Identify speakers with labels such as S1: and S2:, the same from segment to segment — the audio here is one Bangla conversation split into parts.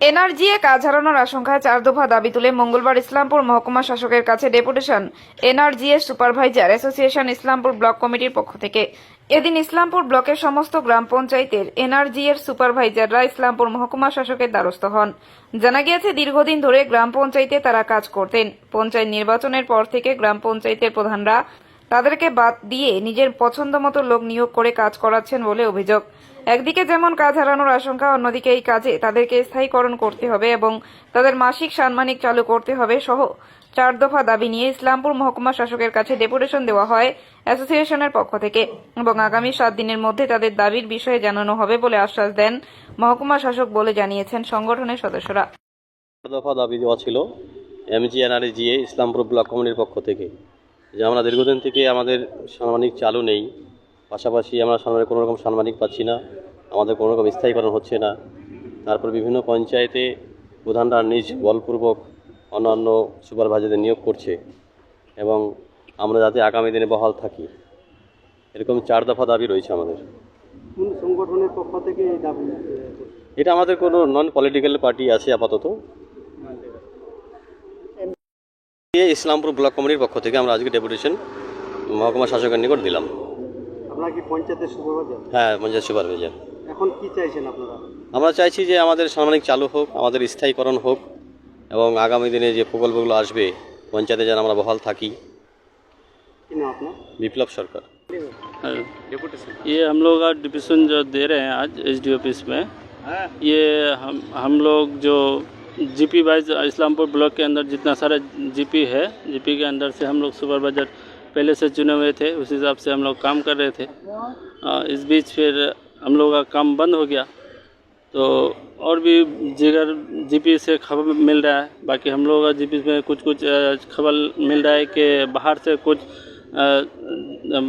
S1: এনআরজিএ কাজ হারানোর আশঙ্কায় চার দফা দাবি তুলে মঙ্গলবার ইসলামপুর মহকুমা শাসকের কাছে deputation. NRGA supervisor association Islampur block কমিটির পক্ষ থেকে। এদিন ইসলামপুর ব্লকের সমস্ত গ্রাম পঞ্চায়েতের এনআরজিএর সুপারভাইজাররা ইসলামপুর মহকুমা শাসকের দ্বারস্থ হন। জানা গিয়েছে, দীর্ঘদিন ধরে গ্রাম পঞ্চায়েতে তারা কাজ করতেন। পঞ্চায়েত নির্বাচনের পর থেকে গ্রাম পঞ্চায়েতের প্রধানরা তাদেরকে বাদ দিয়ে নিজের পছন্দ মতো লোক নিয়োগ করে কাজ করাচ্ছেন বলে অভিযোগ। একদিকে যেমন কাজ হারানোর আশঙ্কা, অন্যদিকে এই কাজে তাদেরকে স্থায়ীকরণ করতে হবে এবং তাদের মাসিক সাম্মানিক চালু করতে হবে সহ চার দফা দাবি নিয়ে ইসলামপুর মহকুমা শাসকের কাছে ডেপুটেশন দেওয়া হয় অ্যাসোসিয়েশনের পক্ষ থেকে এবং আগামী সাত দিনের মধ্যে তাদের দাবির বিষয়ে জানানো হবে বলে আশ্বাস দেন মহকুমা শাসক বলে জানিয়েছেন সংগঠনের সদস্যরা।
S2: দফা দাবি দেওয়া ছিল এমজিএনআরজিএ ইসলামপুর ব্লক কমিটির পক্ষ থেকে। যে আমরা দীর্ঘদিন থেকে আমাদের সাংবাদিক চালু নেই পাশাপাশি আমরা সামনে কোনো রকম সাংবাদিক পাচ্ছি না আমাদের কোনো রকম স্থায়ীকরণ হচ্ছে না। তারপর বিভিন্ন পঞ্চায়েতে প্রধানরা নিজ বলপূর্বক অন্যান্য সুপারভাইজারদের নিয়োগ করছে এবং আমরা যাতে আগামী দিনে বহাল থাকি। এরকম চার দফা দাবি রয়েছে আমাদের।
S3: সংগঠনের পক্ষ থেকে
S2: এটা আমাদের কোনো নন পলিটিক্যাল পার্টি আছে আপাতত। ইসলামপুর ব্লক কমিটির পক্ষ থেকে আমরা আজকে ডেপুটেশন মহকুমা শাসকের নিকট দিলাম
S3: আপনারা কি পঞ্চায়েতের সুপারভাইজার
S2: হ্যাঁ পঞ্চায়েত সুপারভাইজার
S3: এখন কি চাইছেন আপনারা
S2: আমরা চাইছি যে আমাদের সাংবাদিক চালু হোক আমাদের স্থায়ীকরণ হোক এবং আগামী দিনে যে প্রকল্পগুলো আসবে পঞ্চায়েতে যেন আমরা বহাল থাকি
S3: কি নাম আপনার
S2: বিপ্লব সরকার
S4: ये हम लोग आज डिपिशन जो दे रहे हैं आज एच डी ऑफिस में ये हम हम लोग जो GP wise Islampur block के अंदर जितना सारा जीपी है जीपी के अंदर से हम लोग सुपरवाइजर पहले से चुने हुए थे उस हिसाब से हम लोग काम कर रहे थे। इस बीच फिर हम लोग का काम बंद हो गया। तो और भी जिगर जीपी से खबर मिल रहा है बाकी हम लोग जीपी में कुछ कुछ खबर मिल रहा है कि बाहर से कुछ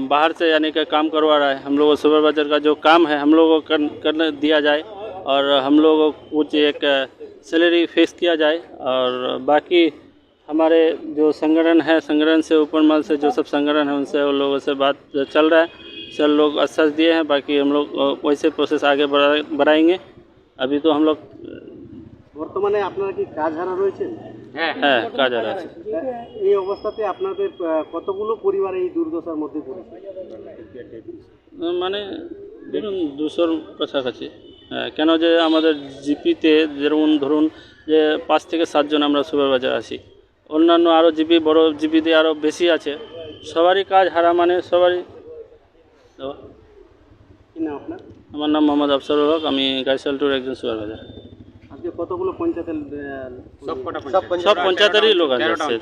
S4: बाहर से यानी कि काम करवा रहा है। हम लोग सुपरवाइजर का जो काम है हम लोगों को कर, करने दिया जाए और हम लोगों को कुछ एक सैलरी फेस किया जाए और बाकी हमारे जो संगठन है संगठन से ऊपर मल से जो सब संगठन है उनसे उन लोगों से बात चल रहा है सर लोग आश्वास दिए हैं बाकी हम लोग अ, वैसे प्रोसेस आगे बढ़ा बढ़ाएंगे अभी तो हम लोग
S3: বর্তমানে আপনারা কি কাজ হারা রয়েছেন
S4: হ্যাঁ কাজ আর আছে
S3: তা এই অবস্থাতে আপনাদের আহ, কতগুলো পরিবার এই দুর্দশার মধ্যে পড়েছে
S4: মানে ধরুন দুশোর কাছাকাছি হ্যাঁ কেন যে আমাদের জিপিতে যেমন ধরুন যে পাঁচ থেকে সাতজন আমরা সুপারভাইজার আছি অন্যান্য আরও জিপি বড় জিপিতে আরও বেশি আছে সবারই কাজ হারা মানে সবারই
S3: কি নাম আপনার?
S4: আমার নাম মোহাম্মদ আফসারুল হক আমি গাইসালটুর একজন সুপারভাইজার।
S3: আজকে কতগুলো পঞ্চায়েতের
S4: সব পঞ্চায়েতেরই লোক আছে